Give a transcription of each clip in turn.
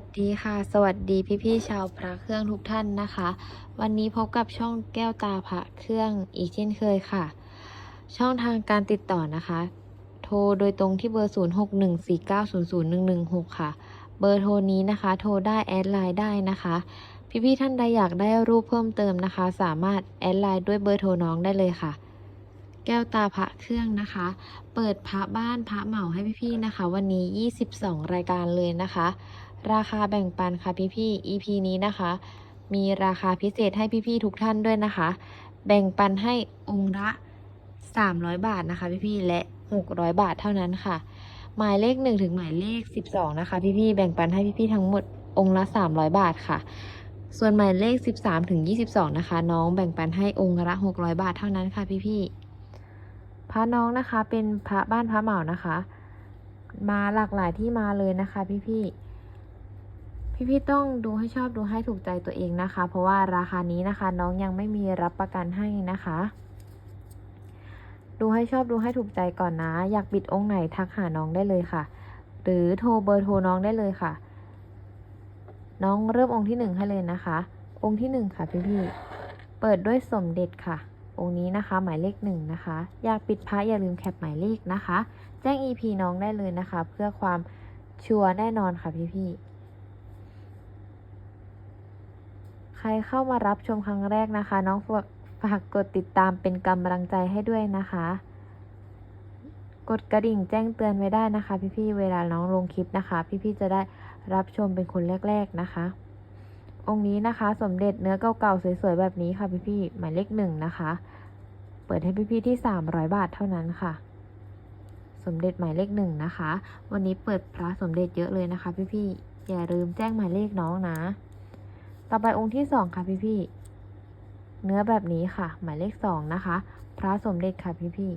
วัสดีค่ะ สวัสดีพี่ๆชาวพระเครื่องทุกท่านนะคะ วันนี้พบกับช่องแก้วตาพระเครื่องอีกเช่นเคยค่ะ ช่องทางการติดต่อนะคะ โทรโดยตรงที่เบอร์ 0614900116 ค่ะ เบอร์โทรนี้นะคะ โทรได้แอดไลน์ได้นะคะ พี่ๆท่านใดอยากได้รูปเพิ่มเติมนะคะ สามารถแอดไลน์ด้วยเบอร์โทรน้องได้เลยค่ะแก้วตาพระเครื่องนะคะ เปิดพระบ้านพระเหมาให้พี่ๆนะคะ วันนี้ 22 รายการเลยนะคะ ราคาแบ่งปันค่ะพี่ๆ EP นี้นะคะ มีราคาพิเศษให้พี่ๆทุกท่านด้วยนะคะ แบ่งปันให้องค์ละ300 บาทนะคะพี่ๆและ 600 บาทเท่านั้นค่ะ หมายเลข 1 ถึงหมายเลข 12 นะคะ พี่ๆแบ่งปันให้พี่ๆทั้งหมดองค์ละ 300 บาทค่ะ ส่วนหมายเลข 13 ถึง 22 นะคะ น้องแบ่งปันให้องค์ละ 600 บาทเท่านั้นค่ะพี่ๆพระน้องนะคะเป็นพระบ้านพระเหมานะคะ มาหลากหลายที่มาเลยนะคะ พี่ๆ พี่ๆต้องดูให้ชอบดูให้ถูกใจตัวเองนะคะ เพราะว่าราคานี้นะคะ น้องยังไม่มีรับประกันให้นะคะ ดูให้ชอบดูให้ถูกใจก่อนนะ อยากบิดองค์ไหนทักหาน้องได้เลยค่ะ หรือโทรเบอร์โทรน้องได้เลยค่ะ น้องเริ่มองค์ที่หนึ่งให้เลยนะคะ องค์ที่หนึ่งค่ะพี่ๆเปิดด้วยสมเด็จค่ะองค์นี้นะคะหมายเลขหนึ่งนะคะ อยากปิดพระอย่าลืมแคปหมายเลขนะคะ แจ้ง EP น้องได้เลยนะคะ เพื่อความชัวร์แน่นอนค่ะพี่ๆ ใครเข้ามารับชมครั้งแรกนะคะ น้องฝากฝากกดติดตามเป็นกำลังใจให้ด้วยนะคะ กดกระดิ่งแจ้งเตือนไว้ได้นะคะ พี่ๆเวลาน้องลงคลิปนะคะ พี่ๆจะได้รับชมเป็นคนแรก ๆนะคะ องค์นี้นะคะ สมเด็จเนื้อเก่าๆสวยๆแบบนี้ค่ะพี่ๆหมายเลขหนึ่งนะคะ เปิดให้พี่ๆที่ 300 บาทเท่านั้นค่ะ สมเด็จหมายเลขหนึ่งนะคะ วันนี้เปิดพระสมเด็จเยอะเลยนะคะ พี่ๆอย่าลืมแจ้งหมายเลขน้องนะ ต่อไปองค์ที่สองค่ะพี่ๆเนื้อแบบนี้ค่ะ หมายเลขสองนะคะ พระสมเด็จค่ะพี่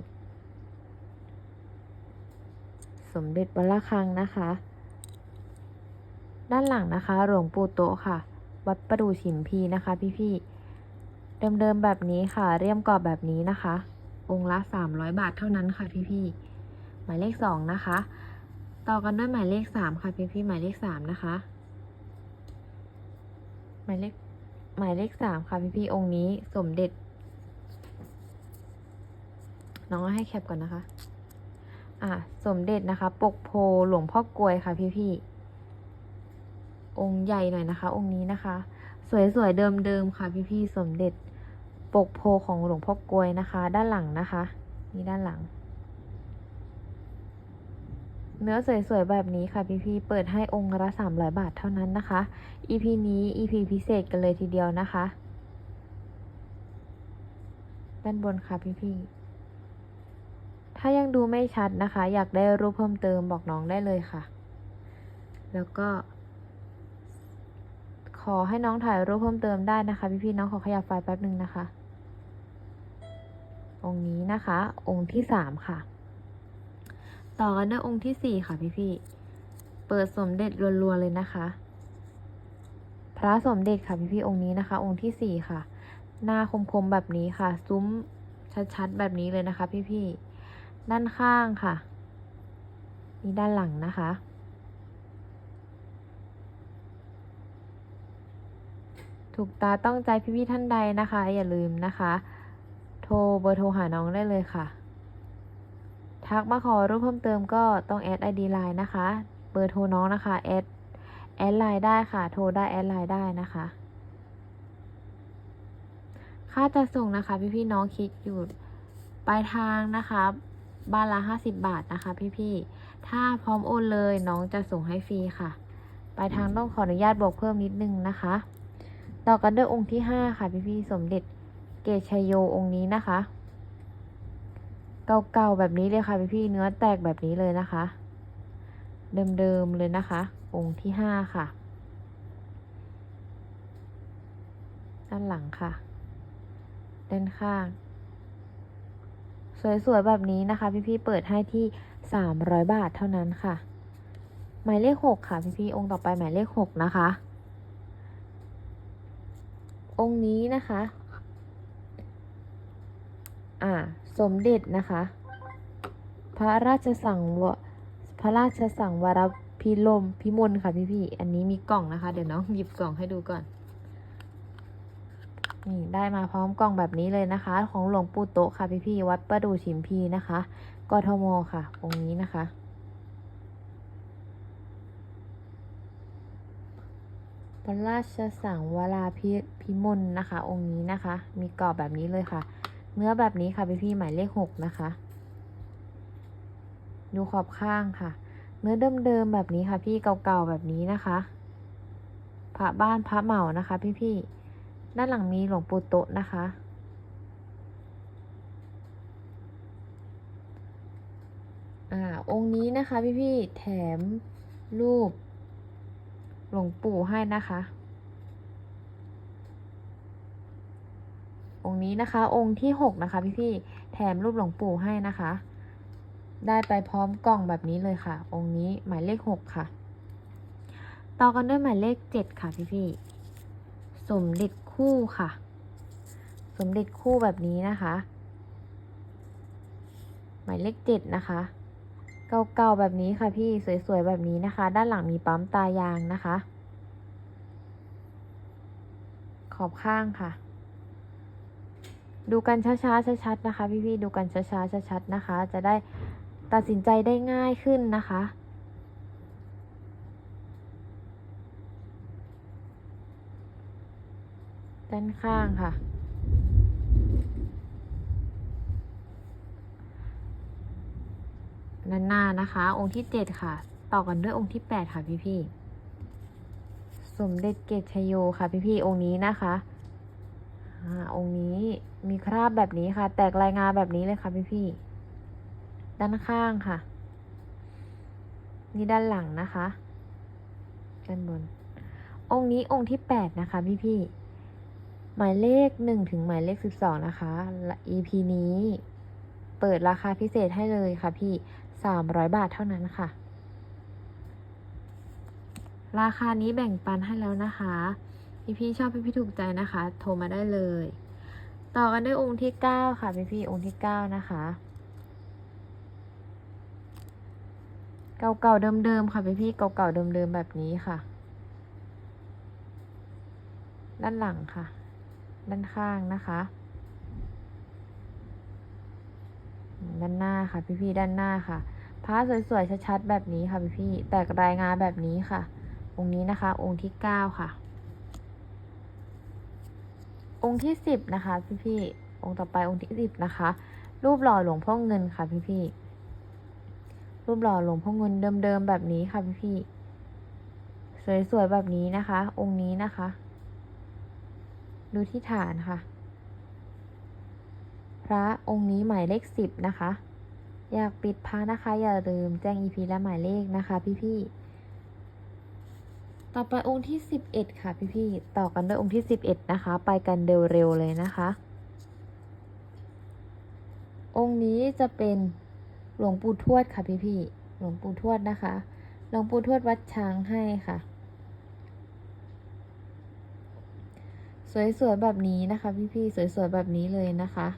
ๆสมเด็จวัดระฆังนะคะ ด้านหลังนะคะ หลวงปู่โตค่ะ วัดประดูฉิมพีนะคะ พี่ๆเดิมๆแบบนี้ค่ะ เรียมกรอบแบบนี้นะคะ องค์ละ 300 บาทเท่านั้นค่ะพี่ๆหมายเลขสองนะคะ ต่อกันด้วยหมายเลขสามค่ะพี่พี่หมายเลขสามนะคะ หมายเลขหมายเลขสามค่ะพี่พี่ๆองค์นี้สมเด็จ น้องให้แคปก่อนนะคะ อะสมเด็จนะคะ ปกโพหลวงพ่อกลวยค่ะพี่พี่ๆองค์ใหญ่หน่อยนะคะ องค์นี้นะคะ สวยๆเดิมๆค่ะพี่พี่ๆสมเด็จ ปกโพของหลวงพ่อกลวยนะคะ ด้านหลังนะคะ นี่ด้านหลัง เนื้อสวยๆ แบบนี้ค่ะพี่ๆเปิดให้องค์ละ300 บาทเท่านั้นนะคะ EP นี้ EP พิเศษกันเลยทีเดียวนะคะ ด้านบนค่ะพี่ๆถ้ายังดูไม่ชัดนะคะ อยากได้รูปเพิ่มเติมบอกน้องได้เลยค่ะ แล้วก็ ขอให้น้องถ่ายรูปเพิ่มเติมได้นะคะ พี่ๆน้องขอขยับไฟล์แป๊บหนึ่งนะคะ องค์นี้นะคะ องค์ที่สามค่ะ ต่อกันด้วยองค์ที่สี่ค่ะพี่พี่เปิดสมเด็จรัวๆเลยนะคะ พระสมเด็จค่ะพี่พี่องค์นี้นะคะ องค์ที่สี่ค่ะ หน้าคมๆแบบนี้ค่ะ ซุ้มชัดๆแบบนี้เลยนะคะ พี่พี่ด้านข้างค่ะ นี่ด้านหลังนะคะ ถูกตาต้องใจพี่ๆท่านใดนะคะ อย่าลืมนะคะ โทรเบอร์โทรหาน้องได้เลยค่ะ ทักมาขอรูปเพิ่มเติมก็ต้องแอดไอดีไลน์นะคะเบอร์โทรน้องนะคะแอดแอดไลน์ได้ค่ะ โทรได้แอดไลน์ได้นะคะ ค่าจะส่งนะคะ พี่พี่น้องคิดอยู่ปลายทางนะคะบ้านละห้าสิบบาทนะคะ พี่พี่ถ้าพร้อมโอนเลยน้องจะส่งให้ฟรีค่ะปลายทางต้องขออนุญาตบอกเพิ่มนิดนึงนะคะ ต่อกันด้วยองค์ที่ห้าค่ะ พี่พี่สมเด็จเกชยโยองค์นี้นะคะ เก่าๆแบบนี้เลยค่ะพี่พี่เนื้อแตกแบบนี้เลยนะคะ เดิมๆเลยนะคะ องค์ที่ห้าค่ะ ด้านหลังค่ะ ด้านข้าง สวยๆแบบนี้นะคะ พี่ๆเปิดให้ที่สามร้อยบาทเท่านั้นค่ะ หมายเลขหกค่ะ พี่ๆองค์ต่อไปหมายเลขหกนะคะองค์นี้นะคะ อ่า สมเด็จนะคะ พระราชสังวพระราชสังวรพี่ลมพี่มนค่ะพี่พี่อันนี้มีกล่องนะคะ เดี๋ยวน้องหยิบกล่องให้ดูก่อน นี่ได้มาพร้อมกล่องแบบนี้เลยนะคะ ของหลวงปู่โตค่ะพี่พี่วัดประดู่ฉิมพีนะคะกทมค่ะองค์นี้นะคะพระราชสังวราพิพิมลนะคะ องค์นี้นะคะ มีกรอบแบบนี้เลยค่ะ เนื้อแบบนี้ค่ะพี่พี่หมายเลขหกนะคะ ดูขอบข้างค่ะ เนื้อเดิมๆแบบนี้ค่ะ พี่เก่าๆแบบนี้นะคะพระบ้านพระเหมานะคะ พี่ๆด้านหลังมีหลวงปู่โตะนะคะ อ่า องค์นี้นะคะ พี่ๆแถมรูปหลวงปู่ให้นะคะ องค์นี้นะคะ องค์ที่หกนะคะ พี่ๆแถมรูปหลวงปู่ให้นะคะ ได้ไปพร้อมกล่องแบบนี้เลยค่ะ องค์นี้หมายเลขหกค่ะ ต่อกันด้วยหมายเลขเจ็ดค่ะ พี่พี่สมเด็จคู่ค่ะ สมเด็จคู่แบบนี้นะคะ หมายเลขเจ็ดนะคะเก่าๆแบบนี้ค่ะพี่สวยๆแบบนี้นะคะ ด้านหลังมีปั๊มตายางนะคะ ขอบข้างค่ะ ดูกันช้าๆชัดๆนะคะ พี่ๆดูกันช้าๆชัดๆนะคะ จะได้ตัดสินใจได้ง่ายขึ้นนะคะด้านข้างค่ะ ด้านหน้านะคะ องค์ที่เจ็ดค่ะ ต่อกันด้วยองค์ที่แปดค่ะพี่ๆสมเด็จเกตชโยค่ะพี่ๆองค์นี้นะคะ องค์นี้มีคราบแบบนี้ค่ะ แตกลายงาแบบนี้เลยค่ะพี่พี่ด้านข้างค่ะ นี่ด้านหลังนะคะด้านบน องค์นี้องค์ที่แปดนะคะพี่พี่หมายเลขหนึ่งถึงหมายเลขสิบสองนะคะและ EP นี้เปิดราคาพิเศษให้เลยค่ะพี่สามร้อยบาทเท่านั้นค่ะ ราคานี้แบ่งปันให้แล้วนะคะ พี่พี่ชอบพี่พี่ถูกใจนะคะ โทรมาได้เลย ต่อกันด้วยองค์ที่เก้าค่ะพี่พี่องค์ที่เก้านะคะเก่าๆเดิมๆค่ะพี่พี่เก่าๆเดิมๆแบบนี้ค่ะ ด้านหลังค่ะ ด้านข้างนะคะ ด้านหน้าค่ะพี่พี่ด้านหน้าค่ะผ้าสวยๆชัดๆแบบนี้ค่ะพี่พี่แตกรายงานแบบนี้ค่ะ องค์นี้นะคะ องค์ที่เก้าค่ะ องค์ที่สิบนะคะพี่พี่องค์ต่อไปองค์ที่สิบนะคะ รูปหล่อหลวงพ่อเงินค่ะพี่พี่รูปหล่อหลวงพ่อเงินเดิมๆแบบนี้ค่ะพี่พี่สวยๆแบบนี้นะคะ องค์นี้นะคะ ดูที่ฐานค่ะ พระองค์นี้หมายเลขสิบนะคะ อยากปิดพระนะคะ อย่าลืมแจ้ง EP และหมายเลขนะคะ พี่ๆ ต่อไปองค์ที่สิบเอ็ดค่ะพี่ๆต่อกันด้วยองค์ที่สิบเอ็ดนะคะ ไปกันเร็วๆเลยนะคะ องค์นี้จะเป็นหลวงปู่ทวดค่ะพี่ๆหลวงปู่ทวดนะคะ หลวงปู่ทวดวัดช้างให้ค่ะ สวยๆแบบนี้นะคะ พี่ๆสวยๆแบบนี้เลยนะคะ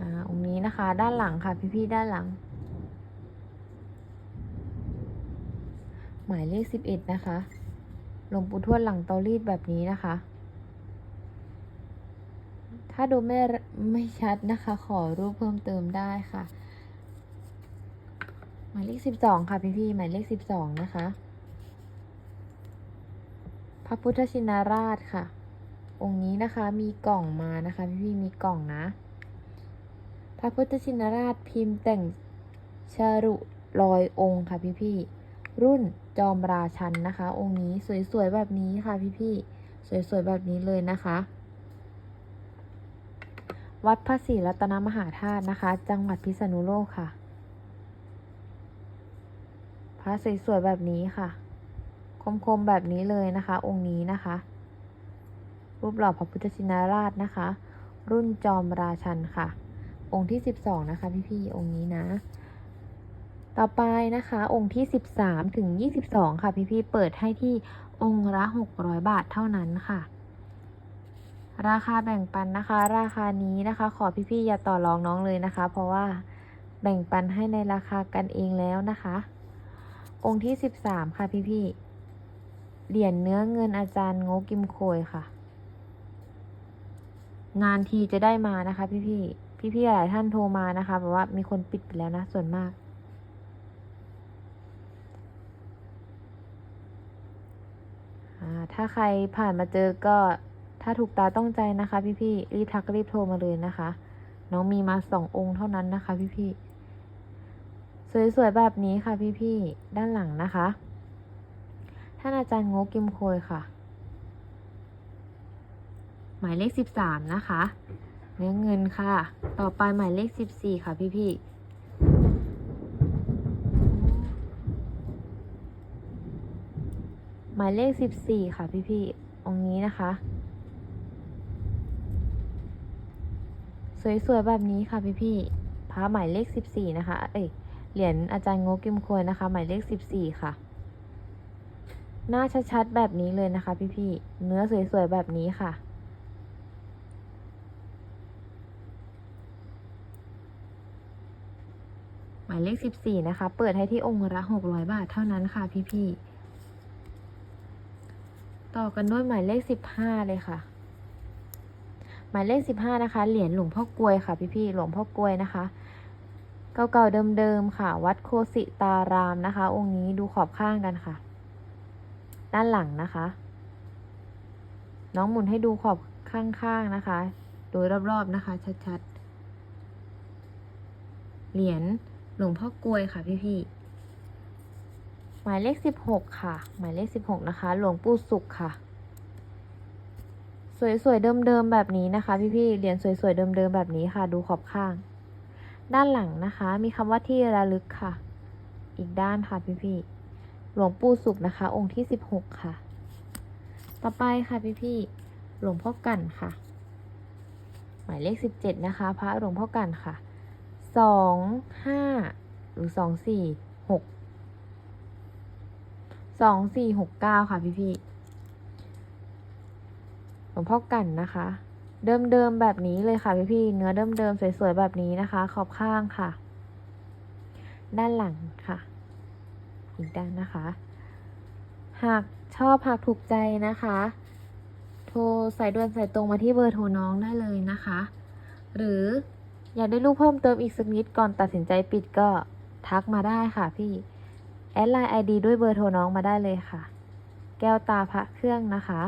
อ่าองค์นี้นะคะ ด้านหลังค่ะพี่ๆด้านหลัง หมายเลขสิบเอ็ดนะคะหลวงปู่ทวดหลังเตารีดแบบนี้นะคะ ถ้าดูไม่ไม่ชัดนะคะ ขอรูปเพิ่มเติมได้ค่ะ หมายเลขสิบสองค่ะพี่พี่หมายเลขสิบสองนะคะ พระพุทธชินราชค่ะ องค์นี้นะคะมีกล่องมานะคะ พี่พี่มีกล่องนะ พระพุทธชินราชพิมพ์แต่งชรุลอยองค์ค่ะพี่พี่รุ่น จอมราชันนะคะ องค์นี้สวยๆแบบนี้ค่ะพี่ๆสวยๆแบบนี้เลยนะคะ วัดพระศรีรัตนมหาธาตุนะคะ จังหวัดพิษณุโลกค่ะ พระสวยๆแบบนี้ค่ะ คมๆแบบนี้เลยนะคะ องค์นี้นะคะ รูปหล่อพระพุทธชินราชนะคะ รุ่นจอมราชันค่ะ องค์ที่สิบสองนะคะ พี่ๆองค์นี้นะ ต่อไปนะคะ องค์ที่สิบสามถึงยี่สิบสองค่ะพี่ๆเปิดให้ที่องค์ละหกร้อยบาทเท่านั้นค่ะ ราคาแบ่งปันนะคะ ราคานี้นะคะ ขอพี่ๆอย่าต่อรองน้องเลยนะคะ เพราะว่าแบ่งปันให้ในราคากันเองแล้วนะคะ องค์ที่สิบสามค่ะพี่พี่ๆเหรียญเนื้อเงินอาจารย์โงกิมโคยค่ะงานทีจะได้มานะคะ พี่พี่พี่พี่ๆหลายท่านโทรมานะคะแบบว่ามีคนปิดไปแล้วนะส่วนมาก อ่า ถ้าใครผ่านมาเจอก็ถ้าถูกตาต้องใจนะคะพี่พี่ๆรีบทักรีบโทรมาเลยนะคะ น้องมีมาสององค์เท่านั้นนะคะ พี่พี่ๆสวยๆแบบนี้ค่ะพี่พี่ๆด้านหลังนะคะท่านอาจารย์โงกิมโคยค่ะ หมายเลขสิบสามนะคะ เนื้อเงินค่ะ ต่อไปหมายเลขสิบสี่ค่ะ พี่พี่ๆ หมายเลขสิบสี่ค่ะพี่พี่ๆองค์นี้นะคะ สวยๆแบบนี้ค่ะพี่พี่ๆพระหมายเลขสิบสี่นะคะ เอ้ยเหรียญอาจารย์งกิมควยนะคะ หมายเลขสิบสี่ค่ะ หน้าชัดๆแบบนี้เลยนะคะพี่พี่ๆเนื้อสวยๆแบบนี้ค่ะหมายเลขสิบสี่นะคะ เปิดให้ที่องค์ละหกร้อยบาทเท่านั้นค่ะพี่พี่ๆ ต่อกันด้วยหมายเลขสิบห้าเลยค่ะ หมายเลขสิบห้านะคะ เหรียญหลวงพ่อกลวยค่ะพี่พี่ๆหลวงพ่อกลวยนะคะ เก่าๆเดิมๆค่ะ วัดโคสิตารามนะคะ องค์นี้ดูขอบข้างกันค่ะ ด้านหลังนะคะ น้องหมุนให้ดูขอบข้างๆนะคะ โดยรอบๆนะคะ ชัดๆ เหรียญหลวงพ่อกลวยค่ะพี่ๆ มายเลขสิบหกค่ะ หมายเลขสิบหกนะคะ หลวงปู่สุขค่ะ สวยๆ เดิมๆ แบบนี้นะคะ พี่ๆเหรียญสวยๆ เดิมๆ แบบนี้ค่ะ ดูขอบข้าง ด้านหลังนะคะ มีคำว่าที่ระลึกค่ะ อีกด้านค่ะพี่ๆ หลวงปู่สุขนะคะ องค์ที่สิบหกค่ะ ต่อไปค่ะพี่ๆ หลวงพ่อกันค่ะ หมายเลขสิบเจ็ดนะคะ พระหลวงพ่อกันค่ะสองห้าหรือสอง สองสี่หกเก้าค่ะพี่พี่หลวงพ่อกันนะคะ เดิมๆแบบนี้เลยค่ะพี่พี่เนื้อเดิมๆสวยๆแบบนี้นะคะ ขอบข้างค่ะ ด้านหลังค่ะ อีกด้านนะคะ หากชอบหากถูกใจนะคะ โทรสายด่วนสายตรงมาที่เบอร์โทรน้องได้เลยนะคะ หรืออยากได้รูปเพิ่มเติมอีกสักนิดก่อนตัดสินใจปิดก็ทักมาได้ค่ะพี่ แอดไลน์ไอดีด้วยเบอร์โทรน้องมาได้เลยค่ะ แก้วตาพระเครื่องนะคะ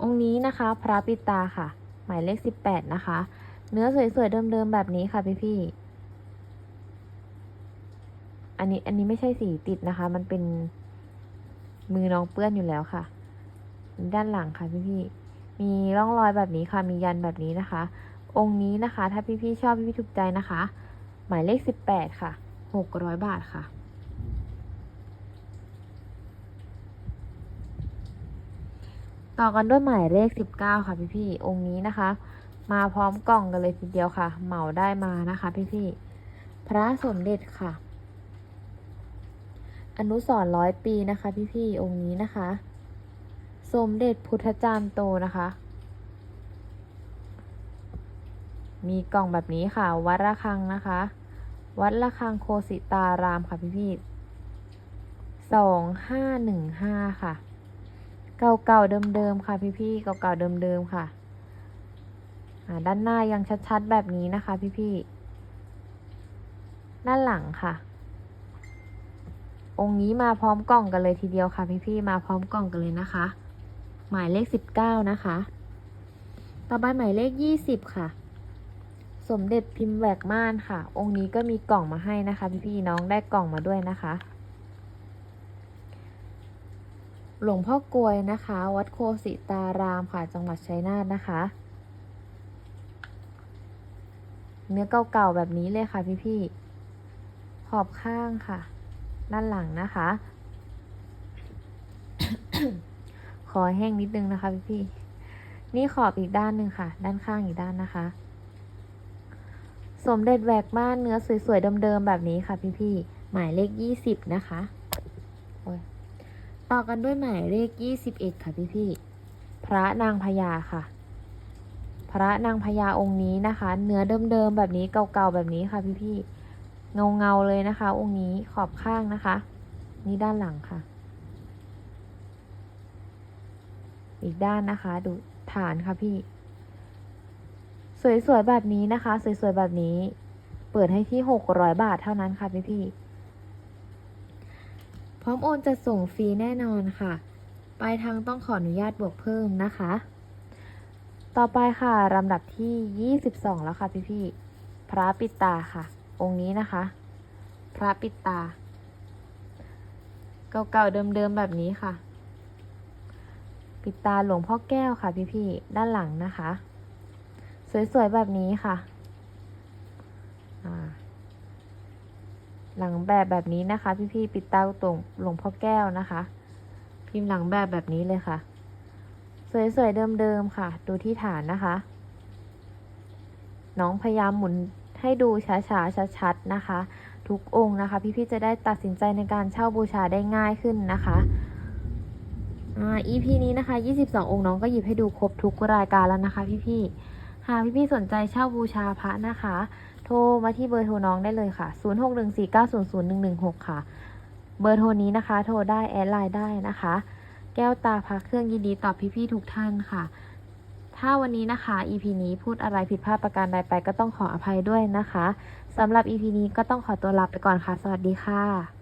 องค์นี้นะคะพระปิตาค่ะ หมายเลขสิบแปดนะคะ เนื้อสวยๆเดิมๆแบบนี้ค่ะพี่พี่ๆอันนี้อันนี้ไม่ใช่สีติดนะคะ มันเป็นมือน้องเปื้อนอยู่แล้วค่ะ ด้านหลังค่ะพี่พี่ๆมีร่องรอยแบบนี้ค่ะ มียันแบบนี้นะคะ องค์นี้นะคะ ถ้าพี่ๆชอบพี่ๆถูกใจนะคะ หมายเลขสิบแปดค่ะหกร้อยบาทค่ะ ต่อกันด้วยหมายเลขสิบเก้าค่ะพี่ๆองค์นี้นะคะ มาพร้อมกล่องกันเลยทีเดียวค่ะ เหมาได้มานะคะพี่ๆพระสมเด็จค่ะ อนุสรร้อยปีนะคะพี่ๆองค์นี้นะคะ สมเด็จพุทธจารย์โตนะคะ มีกล่องแบบนี้ค่ะ วัดระฆังนะคะ วัดระฆังโคสิตารามค่ะพี่พี่สองห้าหนึ่งห้าค่ะ เก่าเก่าเดิมๆค่ะ พี่พี่เก่าเก่าเดิมๆค่ะด้านหน้ายังชัดๆแบบนี้นะคะ พี่พี่ด้านหลังค่ะ องค์นี้มาพร้อมกล่องกันเลยทีเดียวค่ะ พี่พี่มาพร้อมกล่องกันเลยนะคะ หมายเลขสิบเก้านะคะ ต่อไปหมายเลขยี่สิบค่ะ สมเด็จพิมพ์แหวกม่านค่ะ องค์นี้ก็มีกล่องมาให้นะคะ พี่ๆน้องได้กล่องมาด้วยนะคะ หลวงพ่อกลวยนะคะ วัดโคสิตารามค่ะ จังหวัดชัยนาทนะคะ เนื้อเก่าๆแบบนี้เลยค่ะพี่ๆขอบข้างค่ะ ด้านหลังนะคะ ขอแห้งนิดนึงนะคะพี่ๆนี่ขอบอีกด้านหนึ่งค่ะ ด้านข้างอีกด้านนะคะ สมเด็จแหวกม่านเนื้อสวยๆเดิมๆแบบนี้ค่ะพี่ๆหมายเลขยี่สิบนะคะ ต่อกันด้วยหมายเลขยี่สิบเอ็ดค่ะพี่ๆพระนางพญาค่ะ พระนางพญาองค์นี้นะคะ เนื้อเดิมๆแบบนี้เก่าๆแบบนี้ค่ะพี่ๆเงาๆเลยนะคะ องค์นี้ขอบข้างนะคะ นี่ด้านหลังค่ะ อีกด้านนะคะ ดูฐานค่ะพี่ สวยๆแบบนี้นะคะ สวยๆแบบนี้ เปิดให้ที่หกร้อยบาทเท่านั้นค่ะพี่พี่ ร้อมโอนจะส่งฟรีแน่นอนค่ะ ปลายทางต้องขออนุญาตบวกเพิ่มนะคะ ต่อไปค่ะลำดับที่ 22 แล้วค่ะพี่พี่ๆพระปิตาค่ะ องค์นี้นะคะ พระปิตา เก่าๆเดิมๆแบบนี้ค่ะ ปิตาหลวงพ่อแก้วค่ะพี่พี่ๆด้านหลังนะคะ สวยๆแบบนี้ค่ะอ่า หลังแบบแบบนี้นะคะ พี่ๆปิดตาตรงหลวงพ่อแก้วนะคะ พิมพ์หลังแบบแบบนี้เลยค่ะ สวยๆเดิมๆค่ะ ดูที่ฐานนะคะ น้องพยายามหมุนให้ดูช้าๆชัดๆนะคะ ทุกองค์นะคะ พี่ๆจะได้ตัดสินใจในการเช่าบูชาได้ง่ายขึ้นนะคะอ่า EP นี้นะคะ 22 องค์น้องก็หยิบให้ดูครบทุกรายการแล้วนะคะ พี่ๆหากพี่ๆสนใจเช่าบูชาพระนะคะ โทรมาที่เบอร์โทรน้องได้เลยค่ะ 0614900116 ค่ะ เบอร์โทรนี้นะคะ โทรได้แอดไลน์ได้นะคะ แก้วตาพักเครื่องยินดีตอบพี่ๆทุกท่านค่ะ ถ้าวันนี้นะคะ EP นี้พูดอะไรผิดพลาดประการใดไปก็ต้องขออภัยด้วยนะคะสำหรับ EP นี้ก็ต้องขอตัวลาไปก่อนค่ะ สวัสดีค่ะ